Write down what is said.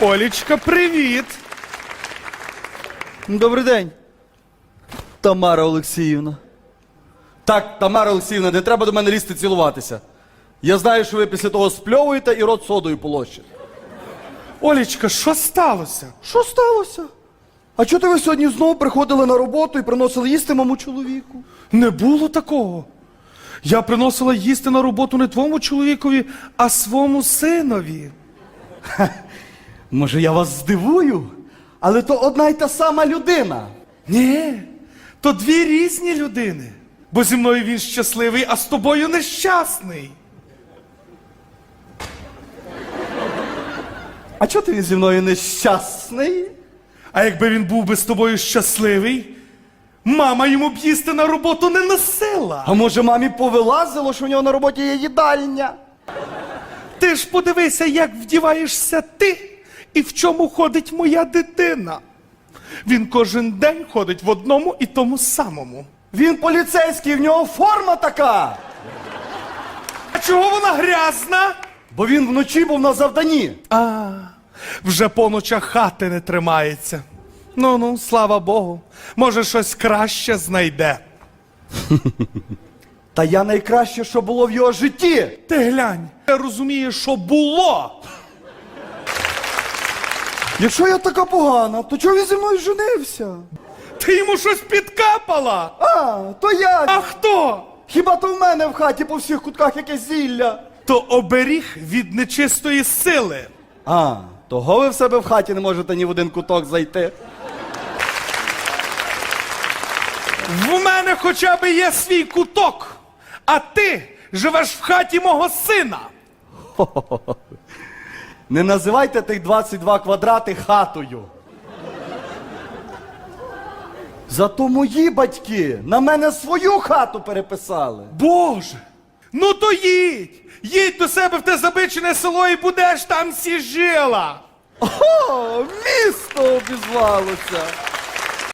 Олічка, привіт! Добрий день. Тамара Олексіївна. Так, Тамара Олексіївна, не треба до мене лізти цілуватися. Я знаю, що ви після того спльовуєте і рот содою полощите. Олічка, що сталося? Що сталося? А чого ви сьогодні знову приходили на роботу і приносили їсти моєму чоловіку? Не було такого. Я приносила їсти на роботу не твоєму чоловікові, а свому синові. Може, я вас здивую? Але то одна й та сама людина. Ні, то дві різні людини. Бо зі мною він щасливий, а з тобою нещасний. А чого ти він зі мною нещасний? А якби він був би з тобою щасливий, мама йому б їсти на роботу не носила. А може, мамі повилазило, що у нього на роботі є їдальня? Ти ж подивися, як вдіваєшся ти і в чому ходить моя дитина. Він кожен день ходить в одному і тому самому. Він поліцейський, в нього форма така. А чого вона грязна? Бо він вночі був на завданні. А, вже по ночах хати не тримається. Ну ну, слава Богу. Може, щось краще знайде. Та я найкраще, що було в його житті. Ти глянь, я розумію, що було. Якщо я така погана, то чого він зі мною женився? Ти йому щось підкапала. А, то я. А хто? Хіба то в мене в хаті по всіх кутках якесь зілля? То оберіг від нечистої сили. А, того ви в себе в хаті не можете ні в один куток зайти. В мене хоча б є свій куток, а ти живеш в хаті мого сина. Не називайте тих 22 квадрати хатою. Зато мої батьки на мене свою хату переписали. Боже, ну то їдь, їдь до себе в те забичене село і будеш там всі жила. О, місто обізвалося.